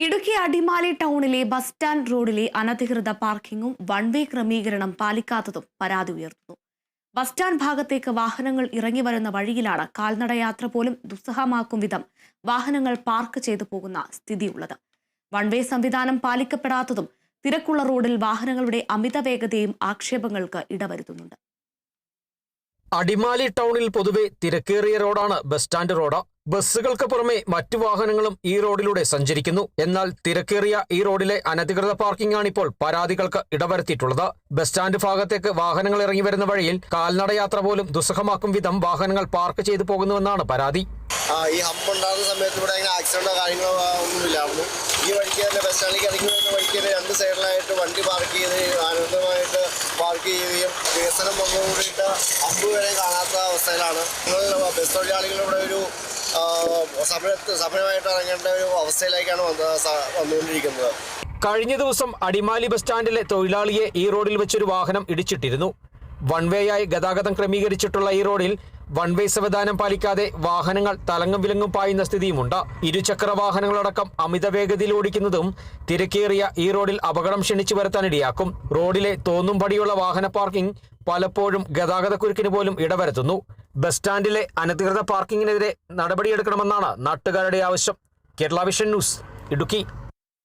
ഇടുക്കി അടിമാലി ടൗണിലെ bus stand റോഡിലെ അനധികൃത പാർക്കിങ്ങും വൺ വേ ക്രമീകരണം പാലിക്കാത്തതും പരാതി ഉയർത്തുന്നു. ബസ് സ്റ്റാൻഡ് ഭാഗത്തേക്ക് വാഹനങ്ങൾ ഇറങ്ങി വരുന്ന വഴിയിലാണ് കാൽനടയാത്ര പോലും ദുസ്സഹമാക്കും വിധം വാഹനങ്ങൾ പാർക്ക് ചെയ്തു പോകുന്ന സ്ഥിതിയുള്ളത്. വൺ വേ സംവിധാനം പാലിക്കപ്പെടാത്തതും തിരക്കുള്ള റോഡിൽ വാഹനങ്ങളുടെ അമിത വേഗതയും ആക്ഷേപങ്ങൾക്ക് ഇടവരുത്തുന്നുണ്ട്. അടിമാലി ടൗണിൽ പൊതുവെ തിരക്കേറിയ റോഡാണ് ബസ് സ്റ്റാൻഡ് റോഡ്. ബസ്സുകൾക്ക് പുറമെ മറ്റു വാഹനങ്ങളും ഈ റോഡിലൂടെ സഞ്ചരിക്കുന്നു. എന്നാൽ തിരക്കേറിയ ഈ റോഡിലെ അനധികൃത പാർക്കിംഗ് ആണിപ്പോൾ പരാതികൾക്ക് ഇടവരുത്തിയിട്ടുള്ളത്. ബസ് സ്റ്റാൻഡ് ഭാഗത്തേക്ക് വാഹനങ്ങൾ ഇറങ്ങി വരുന്ന വഴിയിൽ കാൽനടയാത്ര പോലും ദുസ്സഹമാക്കും വിധം വാഹനങ്ങൾ പാർക്ക് ചെയ്തു പോകുന്നുവെന്നാണ് പരാതി. ഈ ഹമ്പ് ഉണ്ടാകുന്ന സമയത്ത് ഇവിടെ അങ്ങനെ ആക്സിഡന്റോ കാര്യങ്ങളോ ഒന്നുമില്ലായിരുന്നു ഈ വഴിക്ക് തന്നെ ബസ് സ്റ്റാൻഡിലേക്ക് ഇറങ്ങി വഴിക്ക് തന്നെ രണ്ട് സൈഡിലായിട്ട് വണ്ടി പാർക്ക് ചെയ്ത് ആനന്ദമായിട്ട് പാർക്ക് ചെയ്യുകയും വികസനം വന്നുകൂടിയിട്ട് ഹമ്പ് വരെ കാണാത്ത അവസ്ഥയിലാണ്. നിങ്ങൾ ബസ് തൊഴിലാളികൾ ഇവിടെ ഒരു സമരമായിട്ട് ഇറങ്ങേണ്ട ഒരു അവസ്ഥയിലേക്കാണ് വന്നുകൊണ്ടിരിക്കുന്നത്. കഴിഞ്ഞ ദിവസം അടിമാലി ബസ് സ്റ്റാൻഡിലെ തൊഴിലാളിയെ ഈ റോഡിൽ വെച്ചൊരു വാഹനം ഇടിച്ചിട്ടിരുന്നു. വേയായി ഗതാഗതം ക്രമീകരിച്ചിട്ടുള്ള ഈ റോഡിൽ വൺ വേ സംവിധാനം പാലിക്കാതെ വാഹനങ്ങൾ തലങ്ങും വിലങ്ങും പായുന്ന സ്ഥിതിയുമുണ്ട്. ഇരുചക്ര വാഹനങ്ങളടക്കം അമിത വേഗതയിൽ ഓടിക്കുന്നതും തിരക്കേറിയ ഈ റോഡിൽ അപകടം ക്ഷണിച്ചു വരുത്താനിടയാക്കും. റോഡിലെ തോന്നും പടിയുള്ള വാഹന പാർക്കിംഗ് പലപ്പോഴും ഗതാഗതക്കുരുക്കിന് പോലും ഇടവരുത്തുന്നു. ബസ് സ്റ്റാൻഡിലെ അനധികൃത പാർക്കിങ്ങിനെതിരെ നടപടിയെടുക്കണമെന്നാണ് നാട്ടുകാരുടെ ആവശ്യം. Kerala vision news Idukki.